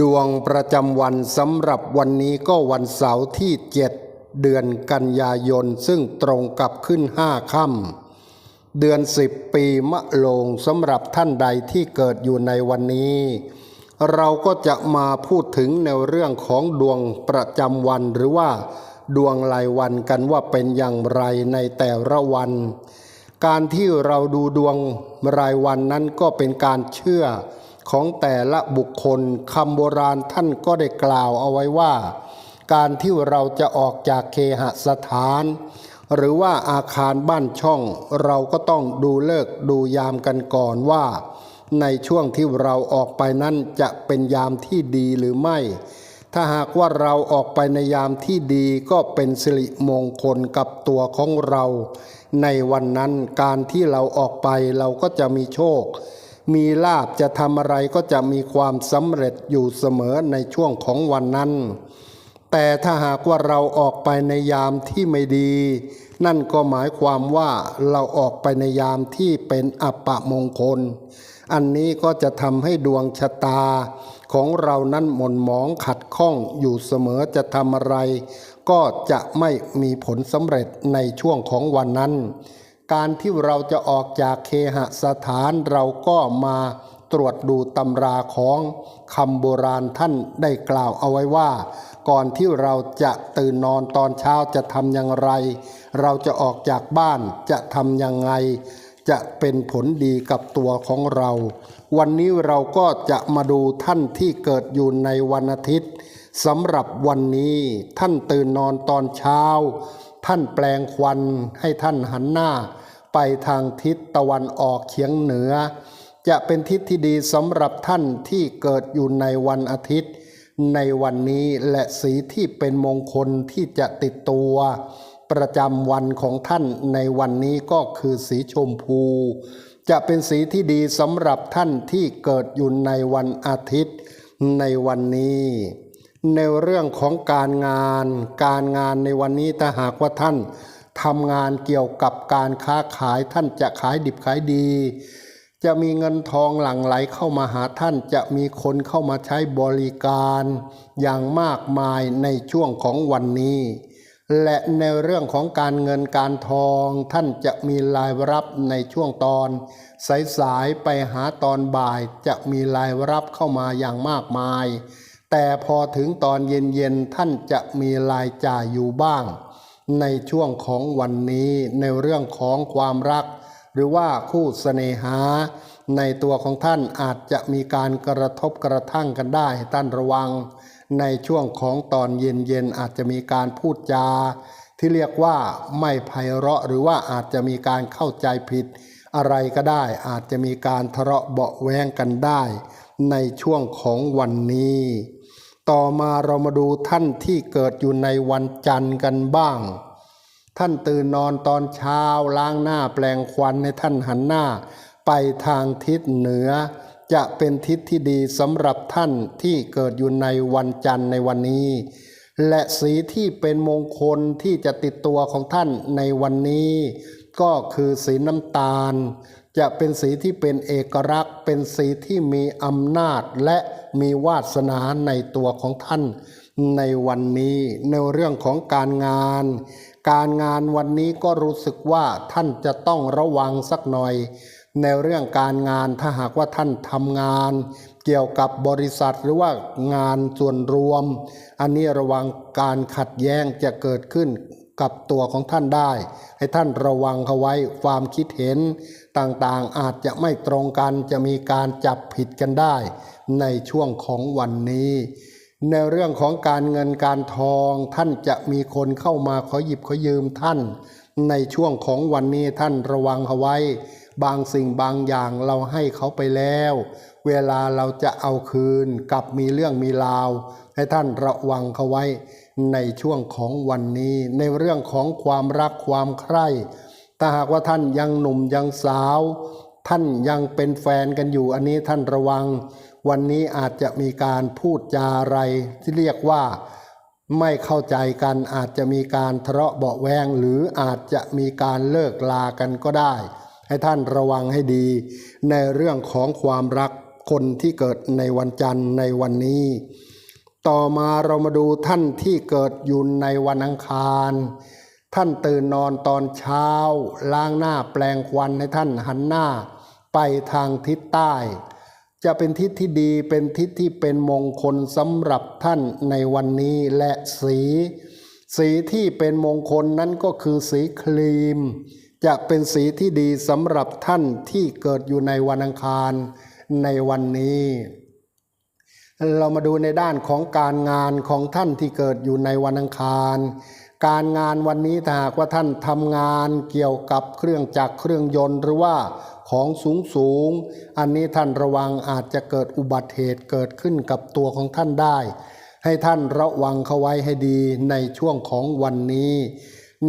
ดวงประจำวันสำหรับวันนี้ก็วันเสาร์ที่ 7 เดือนกันยายน ซึ่งตรงกับขึ้นห้าค่ำเดือน 10 ปีมะโรงสำหรับท่านใดที่เกิดอยู่ในวันนี้ เราก็จะมาพูดถึงในเรื่องของดวงประจำวันหรือว่า ดวงรายวันกันว่าเป็นอย่างไรในแต่ละวัน การที่เราดูดวงรายวันนั้นก็เป็นการเชื่อ ของแต่ละบุคคลคำโบราณท่านก็ได้กล่าวเอาไว้ว่า การที่เราจะออกจากเคหสถาน หรือว่าอาคารบ้านช่อง เราก็ต้องดูเลิกดูยามกันก่อนว่า ในช่วงที่เราออกไปนั้นจะเป็นยามที่ดีหรือไม่ ถ้าหากว่าเราออกไปในยามที่ดีก็เป็นสิริมงคลกับตัวของเรา ในวันนั้นการที่เราออกไปเราก็จะมีโชค มีลาบจะทำอะไรก็จะมีความสำเร็จอยู่เสมอในช่วงของวันนั้น แต่ถ้าหากว่าเราออกไปในยามที่ไม่ดี นั่นก็หมายความว่าเราออกไปในยามที่เป็นอัปมงคล อันนี้ก็จะทำให้ดวงชะตา ของเรานั้นหม่นหมองขัดข้องอยู่เสมอจะทำอะไร ก็จะไม่มีผลสำเร็จในช่วงของวันนั้น การที่เราจะออกจากเคหสถานเราก็มาตรวจดูตำราของคำโบราณท่านได้กล่าวเอาไว้ว่า ก่อนที่เราจะตื่นนอนตอนเช้าจะทำอย่างไร เราจะออกจากบ้านจะทำยังไง จะเป็นผลดีกับตัวของเรา วันนี้เราก็จะมาดูท่านที่เกิดอยู่ในวันอาทิตย์สำหรับวันนี้ท่านตื่นนอนตอนเช้า ท่านแปลงควันให้ท่านหันหน้า ไปทางทิศตะวันออกเฉียงเหนือ จะเป็นทิศที่ดีสำหรับท่านที่เกิดอยู่ในวันอาทิตย์ ในวันนี้และสีที่เป็นมงคลที่จะติดตัว ประจำวันของท่านในวันนี้ก็คือสีชมพู จะเป็นสีที่ดีสำหรับท่านที่เกิดอยู่ในวันอาทิตย์ ในวันนี้ ในเรื่องของการงานการงานในวันนี้ถ้าหากว่าท่านทำงานเกี่ยวกับการค้าขายท่านจะขายดิบขายดี จะมีเงินทองหลั่งไหลเข้ามาหาท่านจะมีคนเข้ามาใช้บริการอย่างมากมายในช่วงของวันนี้ และในเรื่องของการเงินการทองท่านจะมีรายรับในช่วงตอน สายๆไปหาตอนบ่ายจะมีรายรับเข้ามาอย่างมากมาย แต่พอถึงตอนเย็นๆท่านจะมีรายจ่ายอยู่บ้าง ในช่วงของวันนี้ในเรื่องของความรัก หรือว่าคู่เสน่หา ในตัวของท่านอาจจะมีการกระทบกระทั่งกันได้ท่านระวัง ในช่วงของตอนเย็นๆอาจจะมีการพูดจา ที่เรียกว่าไม่ไพเราะหรือว่าอาจจะมีการเข้าใจผิด อะไรก็ได้อาจจะมีการทะเลาะเบาแวงกันได้ ในช่วงของวันนี้ ต่อมาเรามาดูท่านที่เกิดอยู่ในวันจันทร์กันบ้าง ท่านตื่นนอนตอนเช้าล้างหน้าแปลงควันให้ท่านหันหน้า ไปทางทิศเหนือ จะเป็นทิศที่ดีสำหรับท่านที่เกิดอยู่ในวันจันทร์ในวันนี้ และสีที่เป็นมงคลที่จะติดตัวของท่านในวันนี้ ก็คือสีน้ำตาล จะเป็นสีที่เป็นเอกลักษณ์ เป็นสีที่มีอำนาจและมีวาสนาในตัวของท่าน ในวันนี้ในเรื่องของการงาน การงานวันนี้ก็รู้สึกว่าท่านจะต้องระวังสักหน่อย ในเรื่องการงานถ้าหากว่าท่านทำงาน เกี่ยวกับบริษัทหรือว่างานส่วนรวม อันนี้ระวังการขัดแย้งจะเกิดขึ้น กับตัวของท่านได้ ให้ท่านระวังเขาไว้ความคิดเห็นต่างๆอาจจะไม่ตรงกันจะมีการจับผิดกันได้ ในช่วงของวันนี้ ในเรื่องของการเงินการทอง ท่านจะมีคนเข้ามาขอหยิบขอยืมท่าน ในช่วงของวันนี้ท่านระวังเอาไว้ บางสิ่งบางอย่างเราให้เขาไปแล้ว เวลาเราจะเอาคืนกลับมีเรื่องมีราว ให้ท่านระวังเขาไว้ในช่วงของวันนี้ ในเรื่องของความรักความใคร่ถ้าหากว่าท่านยังหนุ่มยังสาว ท่านยังเป็นแฟนกันอยู่อันนี้ท่านระวัง วันนี้อาจจะมีการพูดจาอะไรที่เรียกว่าไม่เข้าใจกันอาจจะมีการทะเลาะเบาแวงหรืออาจจะมีการเลิกลากันก็ได้ ให้ท่านระวังให้ดี ในเรื่องของความรัก คนที่เกิดในวันจันทร์ในวันนี้ ต่อมาเรามาดูท่านที่เกิดอยู่ในวันอังคาร ท่านตื่นนอนตอนเช้า ล้างหน้าแปลงควันให้ท่านหันหน้า ไปทางทิศใต้ จะเป็นทิศที่ดีเป็นทิศที่เป็นมงคลสำหรับท่านในวันนี้และสี สีที่เป็นมงคลนั้นก็คือสีครีมจะเป็นสีที่ดีสำหรับท่านที่เกิดอยู่ในวันอังคาร ในวันนี้ เรามาดูในด้านของการงานของท่านที่เกิดอยู่ในวันอังคาร การงานวันนี้ถ้าหากว่าท่านทำงานเกี่ยวกับเครื่องจักรเครื่องยนต์หรือว่าของสูงสูง อันนี้ท่านระวังอาจจะเกิดอุบัติเหตุเกิดขึ้นกับตัวของท่านได้ ให้ท่านระวังเข้าไว้ให้ดีในช่วงของวันนี้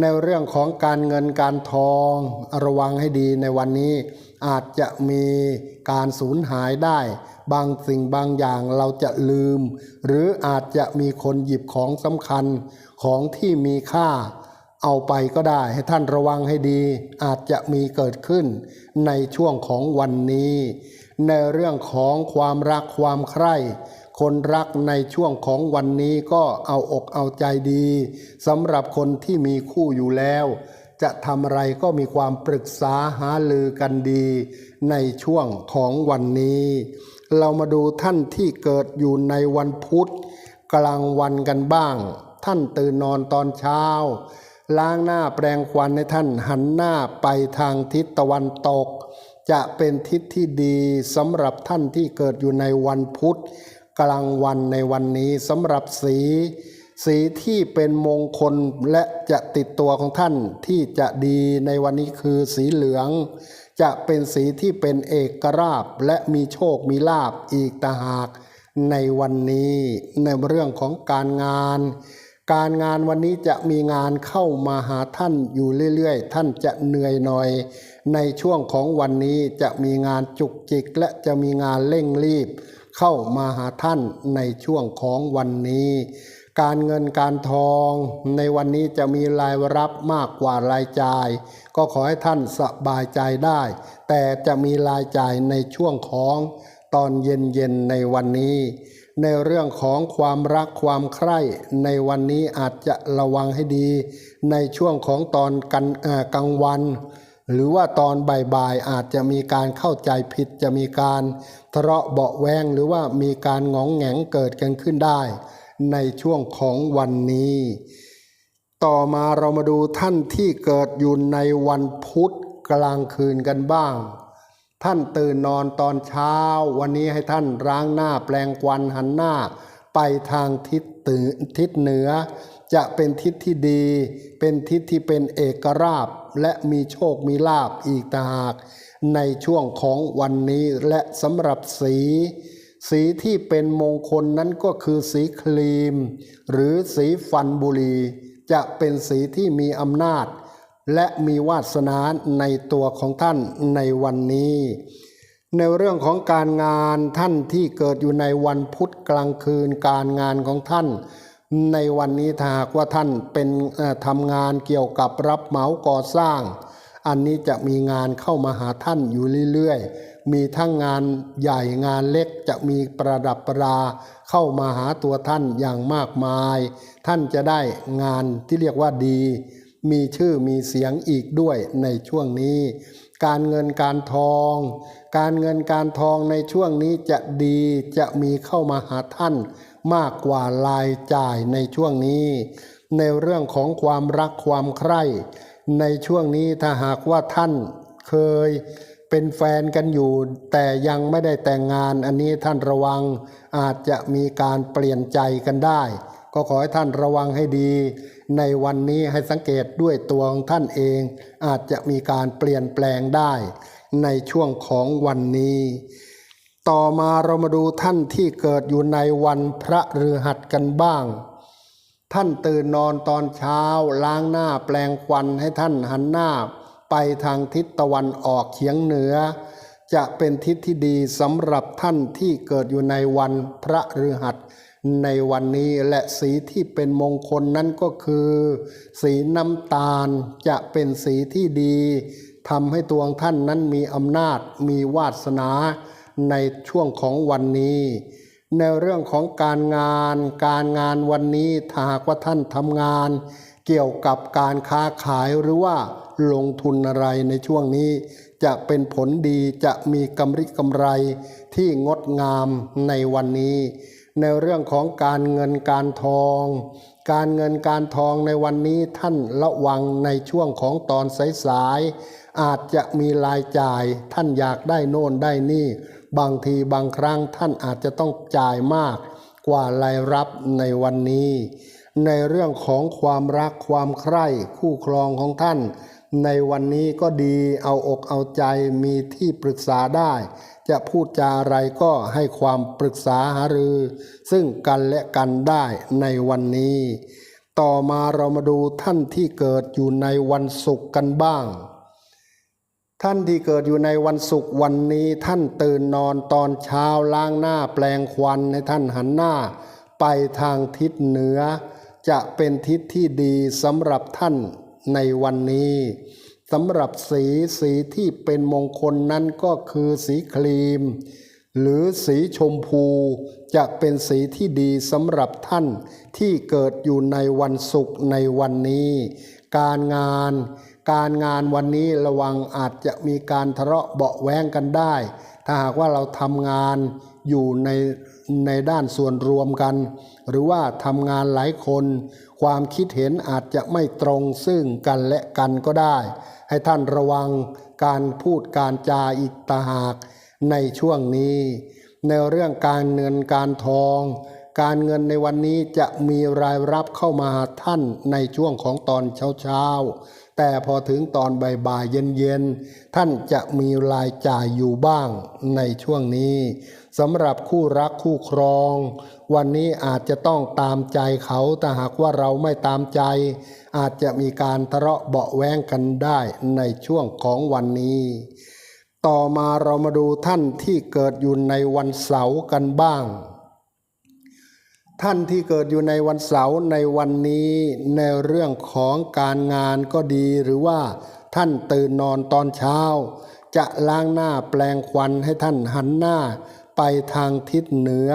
ในเรื่องของการเงินการทองระวังให้ดีในวันนี้ อาจจะมีการสูญหายได้ บางสิ่งบางอย่างเราจะลืม หรืออาจจะมีคนหยิบของสำคัญของที่มีค่าเอาไปก็ได้ ให้ท่านระวังให้ดี อาจจะมีเกิดขึ้นในช่วงของวันนี้ ในเรื่องของความรักความใคร่ คนรักในช่วงของวันนี้ก็เอาอกเอาใจดีสำหรับคนที่มีคู่อยู่แล้ว จะทำอะไรก็มีความปรึกษาหาลือกันดี ในช่วงของวันนี้ เรามาดูท่านที่เกิดอยู่ในวันพุธ กลางวันกันบ้าง ท่านตื่นนอนตอนเช้า ล้างหน้าแปรงควันให้ท่านหันหน้าไปทางทิศตะวันตก จะเป็นทิศที่ดีสำหรับท่านที่เกิดอยู่ในวันพุธ กลางวันในวันนี้สำหรับสี สีที่เป็นมงคลและจะติดตัวของท่านที่จะดีในวันนี้คือสีเหลือง จะเป็นสีที่เป็นเอกราชและมีโชคมีลาบอีกต่างหากในวันนี้ในเรื่องของการงาน การงานวันนี้จะมีงานเข้ามาหาท่านอยู่เรื่อยๆ ท่านจะเหนื่อยหน่อย ในช่วงของวันนี้จะมีงานจุกจิกและจะมีงานเร่งรีบ เข้ามาหาท่านในช่วงของวันนี้ การเงินการทองในวันนี้จะมีรายรับมากกว่ารายจ่าย ก็ขอให้ท่านสบายใจได้ แต่จะมีรายจ่ายในช่วงของตอนเย็นๆในวันนี้ ในเรื่องของความรักความใคร่ในวันนี้อาจจะระวังให้ดี ในช่วงของตอนกันกลางวัน หรือว่าตอนบ่ายๆอาจจะมีการเข้าใจผิดจะมีการทะเลาะเบาแวงหรือว่ามีการงองแงงเกิดกันขึ้นได้ ในช่วงของวันนี้ ต่อมาเรามาดูท่านที่เกิดอยู่ในวันพุธกลางคืนกันบ้าง ท่านตื่นนอนตอนเช้า วันนี้ให้ท่านล้างหน้าแปลงควันหันหน้า ไปทางทิศตือทิศเหนือ จะเป็นทิศที่ดี เป็นทิศที่เป็นเอกราช และมีโชคมีลาบอีกต่างหาก ในช่วงของวันนี้และสำหรับสี สีที่เป็นมงคลนั้นก็คือสีครีม หรือสีฟันบุรี จะเป็นสีที่มีอำนาจ และมีวาสนาในตัวของท่านในวันนี้ ในเรื่องของการงานท่านที่เกิดอยู่ในวันพุธกลางคืนการงานของท่าน ในวันนี้ถ้าหากว่าท่านเป็นทำงานเกี่ยวกับรับเหมาก่อสร้าง อันนี้จะมีงานเข้ามาหาท่านอยู่เรื่อยๆ มีทั้งงานใหญ่งานเล็กจะมีประดับประดาเข้ามาหาตัวท่านอย่างมากมาย ท่านจะได้งานที่เรียกว่าดี มีชื่อมีเสียงอีกด้วยในช่วงนี้ การเงินการทอง การเงินการทองในช่วงนี้จะดีจะมีเข้ามาหาท่าน มากกว่ารายจ่ายในช่วงนี้ ในเรื่องของความรักความใคร่ในช่วงนี้ถ้าหากว่าท่านเคยเป็นแฟนกันอยู่ แต่ยังไม่ได้แต่งงานอันนี้ท่านระวังอาจจะมีการเปลี่ยนใจกันได้ ก็ขอให้ท่านระวังให้ดี ในวันนี้ให้สังเกตด้วยตัวของท่านเอง อาจจะมีการเปลี่ยนแปลงได้ ในช่วงของวันนี้ ต่อมาเรามาดูท่านที่เกิดอยู่ในวันพระฤหัสกันบ้าง ท่านตื่นนอนตอนเช้าล้างหน้าแปลงควันให้ท่านหันหน้า ไปทางทิศตะวันออกเฉียงเหนือ จะเป็นทิศที่ดีสำหรับท่านที่เกิดอยู่ในวันพระฤหัสในวันนี้และสีที่เป็นมงคลนั้นก็คือ สีน้ำตาลจะเป็นสีที่ดีทำให้ตัวท่านนั้นมีอำนาจมีวาสนา ในช่วงของวันนี้ ในเรื่องของการงาน การงานวันนี้ถ้าหากว่าท่านทำงาน เกี่ยวกับการค้าขายหรือว่าลงทุนอะไรในช่วงนี้ จะเป็นผลดีจะมีกำไรกำไรที่งดงามในวันนี้ ในเรื่องของการเงินการทอง การเงินการทองในวันนี้ท่านระวังในช่วงของตอนสายๆอาจจะมีรายจ่ายท่านอยากได้โน่นได้นี่ บางทีบางครั้งท่านอาจจะต้องจ่ายมากกว่ารายรับในวันนี้ ในเรื่องของความรักความใคร่คู่ครองของท่าน ในวันนี้ก็ดีเอาอกเอาใจมีที่ปรึกษาได้ จะพูดจาอะไรก็ให้ความปรึกษาหารือ ซึ่งกันและกันได้ในวันนี้ ต่อมาเรามาดูท่านที่เกิดอยู่ในวันศุกร์กันบ้าง ท่านที่เกิดอยู่ในวันศุกร์วันนี้ท่านตื่นนอนตอนเช้าล้างหน้าแปลงควันให้ท่านหันหน้า ไปทางทิศเหนือ จะเป็นทิศที่ดีสำหรับท่านในวันนี้สำหรับสีสีที่เป็นมงคลนั้นก็คือสีครีม หรือสีชมพู จะเป็นสีที่ดีสำหรับท่านที่เกิดอยู่ในวันศุกร์ในวันนี้ การงาน การงานวันนี้ระวังอาจจะมีการทะเลาะเบาะแว้งกันได้ ถ้าหากว่าเราทำงานอยู่ในในด้านส่วนรวมกัน หรือว่าทำงานหลายคน ความคิดเห็นอาจจะไม่ตรงซึ่งกันและกันก็ได้ ให้ท่านระวังการพูดการจาอีกตาหากในช่วงนี้ ในเรื่องการเงินการทอง การเงินในวันนี้จะมีรายรับเข้ามาหาท่านในช่วงของตอนเช้าๆ แต่พอถึงตอนบ่ายๆเย็นๆ ท่านจะมีรายจ่ายอยู่บ้างในช่วงนี้สำหรับคู่รักคู่ครอง วันนี้อาจจะต้องตามใจเขาแต่หากว่าเราไม่ตามใจ อาจจะมีการทะเลาะเบาะแว้งกันได้ในช่วงของวันนี้ต่อมาเรามาดูท่านที่เกิดอยู่ในวันเสาร์กันบ้าง ท่านที่เกิดอยู่ในวันเสาร์ในวันนี้ในเรื่องของการงานก็ดีหรือว่าท่านตื่นนอนตอนเช้า จะล้างหน้าแปลงควันให้ท่านหันหน้าไปทางทิศเหนือ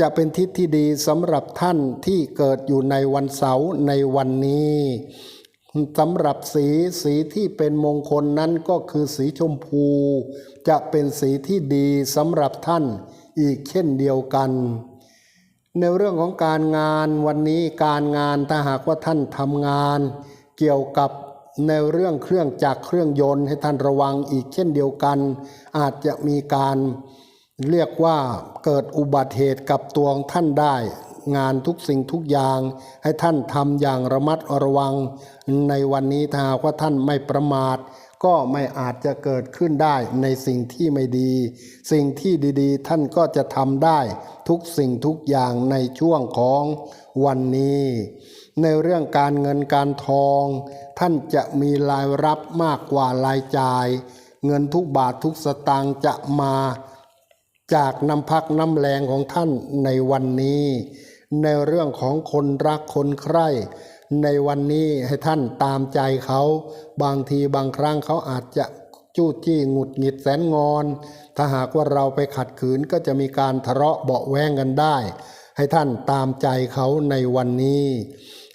จะเป็นทิศที่ดีสำหรับท่านที่เกิดอยู่ในวันเสาร์ในวันนี้สำหรับสีสีที่เป็นมงคลนั้นก็คือสีชมพู จะเป็นสีที่ดีสำหรับท่านอีกเช่นเดียวกัน ในเรื่องของการงานวันนี้การงานถ้าหากว่าท่านทำงาน เกี่ยวกับในเรื่องเครื่องจักรเครื่องยนต์ให้ท่านระวังอีกเช่นเดียวกัน อาจจะมีการเรียกว่าเกิดอุบัติเหตุกับตัวของท่านได้ งานทุกสิ่งทุกอย่าง ให้ท่านทำอย่างระมัดระวัง ในวันนี้ถ้าว่าท่านไม่ประมาท ก็ไม่อาจจะเกิดขึ้นได้ในสิ่งที่ไม่ดี สิ่งที่ดีๆ ท่านก็จะทำได้ทุกสิ่งทุกอย่างในช่วงของวันนี้ ในเรื่องการเงินการทอง ท่านจะมีรายรับมากกว่ารายจ่าย เงินทุกบาททุกสตางค์จะมาจากน้ำพักน้ำแรงของท่านในวันนี้ ในเรื่องของคนรักคนใคร่ ในวันนี้ให้ท่านตามใจเขา บางทีบางครั้งเขาอาจจะจู้จี้หงุดหงิดแสนงอน ถ้าหากว่าเราไปขัดขืนก็จะมีการทะเลาะเบาะแวงกันได้ ให้ท่านตามใจเขาในวันนี้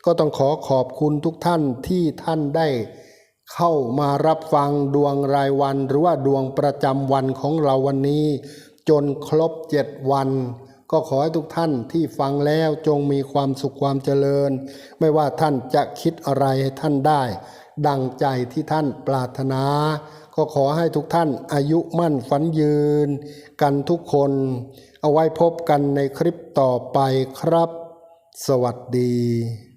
ก็ต้องขอขอบคุณทุกท่านที่ท่านได้เข้ามารับฟังดวงรายวัน หรือว่าดวงประจำวันของเราวันนี้ จนครบเจ็ดวัน ก็ขอให้ทุกท่านที่ฟังแล้วจงมีความสุขความเจริญ ไม่ว่าท่านจะคิดอะไรให้ท่านได้ ดังใจที่ท่านปรารถนา ก็ขอให้ทุกท่านอายุมั่นฝันยืน กันทุกคน เอาไว้พบกันในคลิปต่อไปครับ สวัสดี